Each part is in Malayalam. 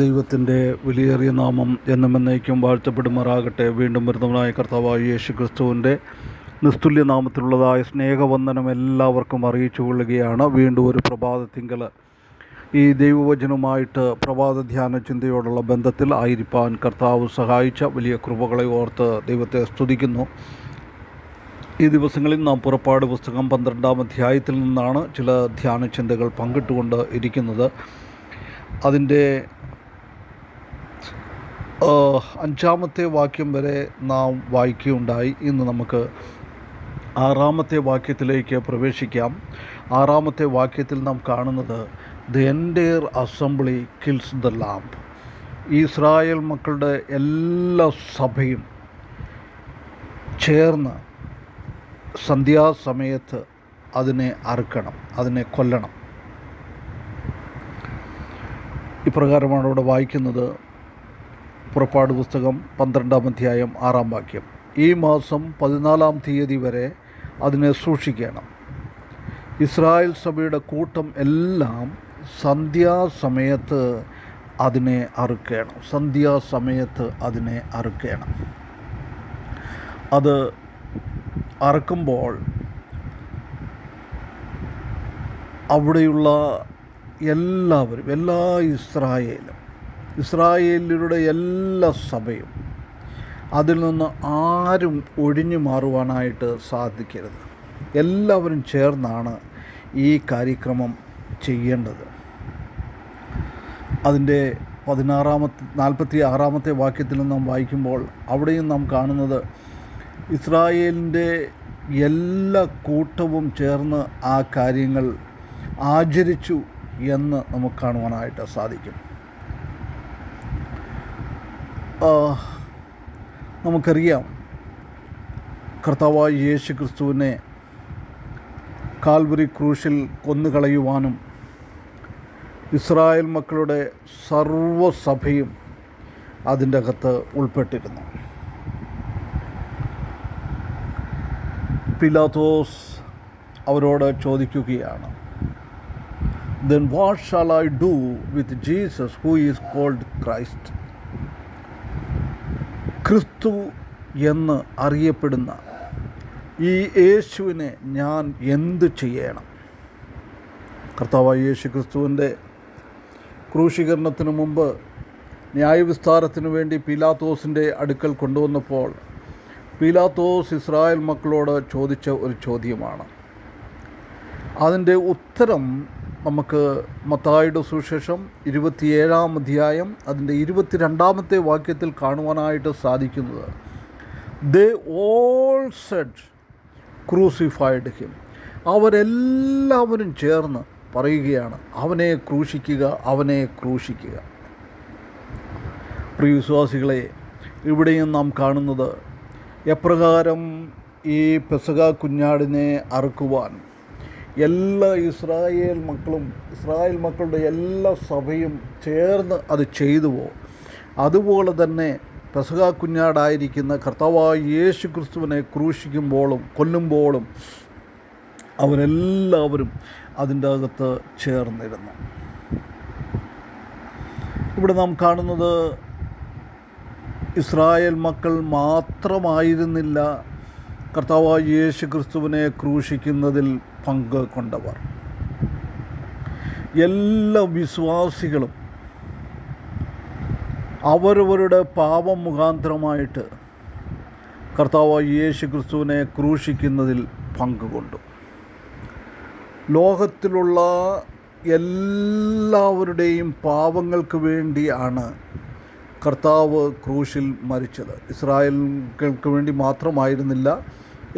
ദൈവത്തിന്റെ വിലയേറിയ നാമം എന്നും എന്നേക്കും വാഴ്ത്തപ്പെടുമാറാകട്ടെ. വീണ്ടും വരുന്നവനായ കർത്താവായ യേശു ക്രിസ്തുവിന്റെ നിസ്തുല്യ നാമത്തിലുള്ളതായ സ്നേഹവന്ദനം എല്ലാവർക്കും അറിയിച്ചു കൊള്ളുകയാണ്. വീണ്ടും ഒരു പ്രഭാതത്തിങ്കൽ ഈ ദൈവവചനവുമായിട്ട് പ്രഭാത ധ്യാന ചിന്തയോടുള്ള ബന്ധത്തിൽ ആയിരിക്കാൻ കർത്താവ് സഹായിച്ച വലിയ കൃപകളെ ഓർത്ത് ദൈവത്തെ സ്തുതിക്കുന്നു. ഈ ദിവസങ്ങളിൽ നാം പുറപ്പാട് പുസ്തകം പന്ത്രണ്ടാം അധ്യായത്തിൽ നിന്നാണ് ചില ധ്യാന ചിന്തകൾ പങ്കിട്ടുകൊണ്ട് ഇരിക്കുന്നത്. അതിന്റെ അഞ്ചാമത്തെ വാക്യം വരെ നാം വായിക്കുകയുണ്ടായി. ഇന്ന് നമുക്ക് ആറാമത്തെ വാക്യത്തിലേക്ക് പ്രവേശിക്കാം. ആറാമത്തെ വാക്യത്തിൽ നാം കാണുന്നത് the entire assembly kills the lamb. Israel മക്കളുടെ എല്ലാ സഭയും ചേർന്ന് സന്ധ്യാസമയത്ത് അതിനെ അറുക്കണം അതിനെ കൊല്ലണം. ഇപ്രകാരമാണ് ഇവിടെ വായിക്കുന്നത് പുറപ്പാട് പുസ്തകം പന്ത്രണ്ടാം അധ്യായം ആറാം വാക്യം. ഈ മാസം പതിനാലാം തീയതി വരെ അതിനെ സൂക്ഷിക്കണം. ഇസ്രായേൽ സഭയുടെ കൂട്ടം എല്ലാം സന്ധ്യാസമയത്ത് അതിനെ അറുക്കണം. സന്ധ്യാസമയത്ത് അതിനെ അറുക്കണം. അത് അറുക്കുമ്പോൾ അവിടെയുള്ള എല്ലാവരും എല്ലാ ഇസ്രായേലും ഇസ്രായേലിയുടെ എല്ലാ സഭയും അതിൽ നിന്ന് ആരും ഒഴിഞ്ഞു മാറുവാനായിട്ട് സാധിക്കരുത്. എല്ലാവരും ചേർന്നാണ് ഈ കാര്യക്രമം ചെയ്യേണ്ടത്. അതിന്റെ പതിനാറാമത്തെ നാൽപ്പത്തി ആറാമത്തെ വാക്യത്തിൽ നാം വായിക്കുമ്പോൾ അവിടെയും നാം കാണുന്നത് ഇസ്രായേലിന്റെ എല്ലാ കൂട്ടവും ചേർന്ന് ആ കാര്യങ്ങൾ ആചരിച്ചു എന്ന് നമുക്ക് കാണുവാനായിട്ട് സാധിക്കും. നമുക്കറിയാം. കർത്താവായ യേശു ക്രിസ്തുവിനെ കാൽവറി ക്രൂശിൽ കൊന്നുകളയുവാനും ഇസ്രായേൽ മക്കളുടെ സർവസഭയും അതിന്റെ അകത്ത് ഉൾപ്പെട്ടിരുന്നു. പിലാത്തോസ് അവരോട് ചോദിക്കുകയാണ് then what shall I do with Jesus who is called Christ ക്രിസ്തു എന്ന് അറിയപ്പെടുന്ന ഈ യേശുവിനെ ഞാൻ എന്തു ചെയ്യണം? കർത്താവായ യേശു ക്രിസ്തുവിന്റെ ക്രൂശീകരണത്തിന് മുമ്പ് ന്യായവിസ്താരത്തിന് വേണ്ടി പീലാത്തോസിന്റെ അടുക്കൽ കൊണ്ടുവന്നപ്പോൾ പീലാത്തോസ് ഇസ്രായേൽ മക്കളോട് ചോദിച്ച ഒരു ചോദ്യമാണ്. അതിന്റെ ഉത്തരം നമുക്ക് മത്തായുടെ സുവിശേഷം ഇരുപത്തിയേഴാം അധ്യായം അതിന്റെ ഇരുപത്തിരണ്ടാമത്തെ വാക്യത്തിൽ കാണുവാനായിട്ട് സാധിക്കുന്നത്. They all said crucified him അവരെല്ലാവരും ചേർന്ന് പറയുകയാണ് അവനെ ക്രൂശിക്കുക അവനെ ക്രൂശിക്കുക. പ്രിയ വിശ്വാസികളെ ഇവിടെയും നാം കാണുന്നത് എപ്രകാരം ഈ പെസക കുഞ്ഞാടിനെ അറുക്കുവാൻ എല്ലാ ഇസ്രായേൽ മക്കളും ഇസ്രായേൽ മക്കളുടെ എല്ലാ സഭയും ചേർന്ന് അത് ചെയ്തു പോകും അതുപോലെ തന്നെ പെസക കുഞ്ഞാടായിരിക്കുന്ന കർത്താവായ യേശു ക്രിസ്തുവിനെ ക്രൂശിക്കുമ്പോഴും കൊല്ലുമ്പോഴും അവരെല്ലാവരും അതിന്റെ അകത്ത് ചേർന്നിരുന്നു. ഇവിടെ നാം കാണുന്നത് ഇസ്രായേൽ മക്കൾ മാത്രമായിരുന്നില്ല കർത്താവായ യേശു ക്രിസ്തുവിനെ ക്രൂശിക്കുന്നതിൽ പങ്ക് കൊണ്ടവർ. എല്ലാ വിശ്വാസികളും അവരവരുടെ പാപം മുഖാന്തരമായിട്ട് കർത്താവ് യേശു ക്രിസ്തുവിനെ ക്രൂശിക്കുന്നതിൽ പങ്കുകൊണ്ടു. ലോകത്തിലുള്ള എല്ലാവരുടെയും പാപങ്ങൾക്ക് വേണ്ടിയാണ് കർത്താവ് ക്രൂശിൽ മരിച്ചത്. ഇസ്രായേലുകൾക്ക് വേണ്ടി മാത്രമായിരുന്നില്ല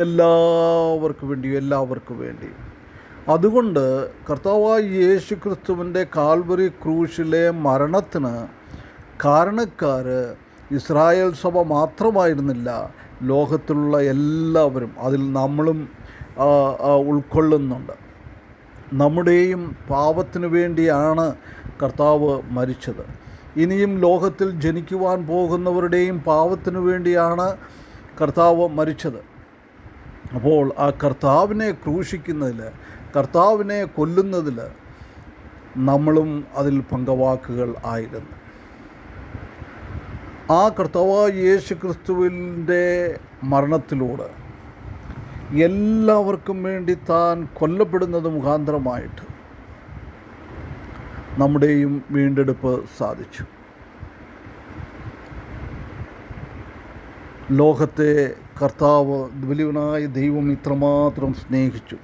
എല്ലാവർക്കും വേണ്ടിയും എല്ലാവർക്കും വേണ്ടിയും അതുകൊണ്ട് കർത്താവായ യേശു ക്രിസ്തുവിന്റെ കാൽവറി ക്രൂശിലെ മരണത്തിന് കാരണക്കാർ ഇസ്രായേൽ സഭ മാത്രമായിരുന്നില്ല ലോകത്തിലുള്ള എല്ലാവരും അതിൽ നമ്മളും ഉൾക്കൊള്ളുന്നുണ്ട്. നമ്മുടെയും പാപത്തിനു വേണ്ടിയാണ് കർത്താവ് മരിച്ചത്. ഇനിയും ലോകത്തിൽ ജനിക്കുവാൻ പോകുന്നവരുടെയും പാപത്തിനു വേണ്ടിയാണ് കർത്താവ് മരിച്ചത്. അപ്പോൾ ആ കർത്താവിനെ ക്രൂശിക്കുന്നതിൽ കർത്താവിനെ കൊല്ലുന്നതിൽ നമ്മളും അതിൽ പങ്കവാക്കുകൾ ആയിരുന്നു. ആ കർത്താവായ യേശു ക്രിസ്തുവിന്റെ മരണത്തിലൂടെ എല്ലാവർക്കും വേണ്ടി താൻ കൊല്ലപ്പെടുന്നത് മുഖാന്തരമായിട്ട് നമ്മുടെയും വീണ്ടെടുപ്പ് സാധിച്ചു. ലോകത്തെ കർത്താവ് വലിയവനായ ദൈവം ഇത്രമാത്രം സ്നേഹിച്ചു.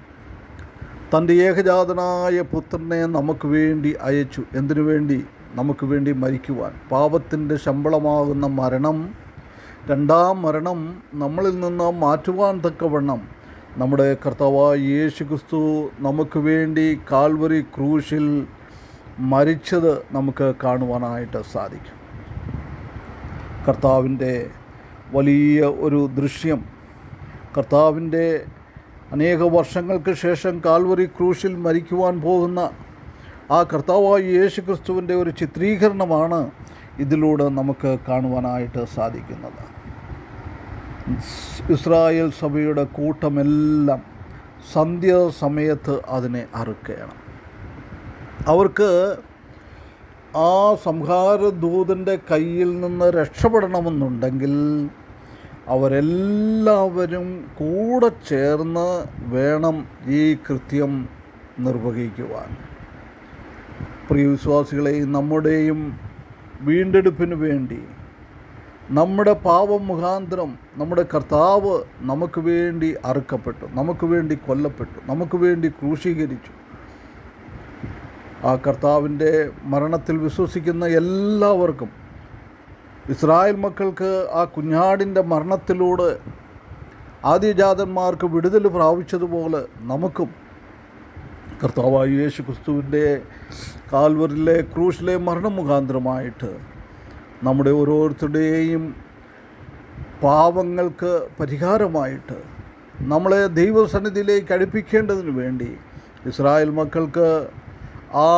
തന്റെ ഏകജാതനായ പുത്രനെ നമുക്ക് വേണ്ടി അയച്ചു. എന്തിനു വേണ്ടി? നമുക്ക് വേണ്ടി മരിക്കുവാൻ. പാപത്തിന്റെ ശമ്പളമാകുന്ന മരണം രണ്ടാം മരണം നമ്മളിൽ നിന്ന് മാറ്റുവാൻ തക്കവണ്ണം നമ്മുടെ കർത്താവായ യേശു ക്രിസ്തു നമുക്ക് വേണ്ടി കാൽവറി ക്രൂശിൽ മരിച്ചത് നമുക്ക് കാണുവാനായിട്ട് സാധിക്കും. കർത്താവിന്റെ വലിയ ഒരു ദൃശ്യം. കർത്താവിന്റെ അനേക വർഷങ്ങൾക്ക് ശേഷം കാൽവറി ക്രൂശിൽ മരിക്കുവാൻ പോകുന്ന ആ കർത്താവായ യേശു ക്രിസ്തുവിന്റെ ഒരു ചിത്രീകരണമാണ് ഇതിലൂടെ നമുക്ക് കാണുവാനായിട്ട് സാധിക്കുന്നത്. ഇസ്രായേൽ സഭയുടെ കൂട്ടമെല്ലാം സന്ധ്യ സമയത്ത് അതിനെ അറുക്കുകയാണ്. അവർക്ക് ആ സംഹാരദൂതന്റെ കയ്യിൽ നിന്ന് രക്ഷപ്പെടണമെന്നുണ്ടെങ്കിൽ അവരെല്ലാവരും കൂടെ ചേർന്ന് വേണം ഈ കൃത്യം നിർവഹിക്കുവാൻ. പ്രിയ വിശ്വാസികളെ നമ്മുടെയും വീണ്ടെടുപ്പിന് വേണ്ടി നമ്മുടെ പാപം മുഖാന്തരം നമ്മുടെ കർത്താവ് നമുക്ക് വേണ്ടി അറുക്കപ്പെട്ടു നമുക്ക് വേണ്ടി കൊല്ലപ്പെട്ടു നമുക്ക് വേണ്ടി ക്രൂശീകരിച്ചു ആ കർത്താവിന്റെ മരണത്തിൽ വിശ്വസിക്കുന്ന എല്ലാവർക്കും ഇസ്രായേൽ മക്കൾക്ക് ആ കുഞ്ഞാടിന്റെ മരണത്തിലൂടെ ആദ്യജാതന്മാർക്ക് വിടുതൽ പ്രാപിച്ചതുപോലെ നമുക്കും കർത്താവായ യേശു ക്രിസ്തുവിന്റെ കാൽവറിലെ ക്രൂശിലെ മരണം മുഖാന്തരമായിട്ട് നമ്മുടെ ഓരോരുത്തരുടെയും പാവങ്ങൾക്ക് പരിഹാരമായിട്ട് നമ്മളെ ദൈവസന്നിധിയിലേക്ക് അടുപ്പിക്കേണ്ടതിന് വേണ്ടി ഇസ്രായേൽ മക്കൾക്ക് ആ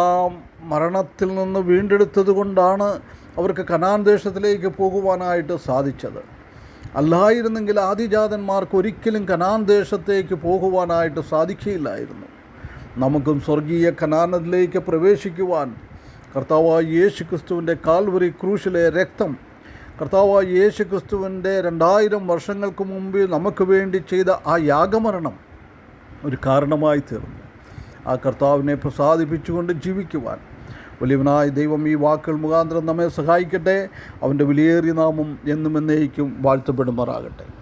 മരണത്തിൽ നിന്ന് വീണ്ടെടുത്തത് കൊണ്ടാണ് അവർക്ക് കനാൻ ദേശത്തിലേക്ക് പോകുവാനായിട്ട് സാധിച്ചത്. അല്ലായിരുന്നെങ്കിൽ ആദിജാതന്മാർക്ക് ഒരിക്കലും കനാൻ ദേശത്തേക്ക് പോകുവാനായിട്ട് സാധിക്കുകയില്ലായിരുന്നു. നമുക്കും സ്വർഗീയ കനാനത്തിലേക്ക് പ്രവേശിക്കുവാൻ കർത്താവായ യേശു ക്രിസ്തുവിന്റെ കാൽവറി ക്രൂശിലെ രക്തം കർത്താവായ യേശു ക്രിസ്തുവിന്റെ രണ്ടായിരം വർഷങ്ങൾക്ക് മുമ്പ് നമുക്ക് വേണ്ടി ചെയ്ത ആ യാഗമരണം ഒരു കാരണമായി തീർന്നു. ആ കർത്താവിനെ പ്രസാദിപ്പിച്ചുകൊണ്ട് ജീവിക്കുവാൻ. വലിയവനായ ദൈവം ഈ വാക്കുകൾ മുഖാന്തരം നമ്മെ സഹായിക്കട്ടെ. അവന്റെ വിലയേറിയ നാമം എന്നും എന്നേക്കും വാഴ്ത്തപ്പെടുമാറാകട്ടെ.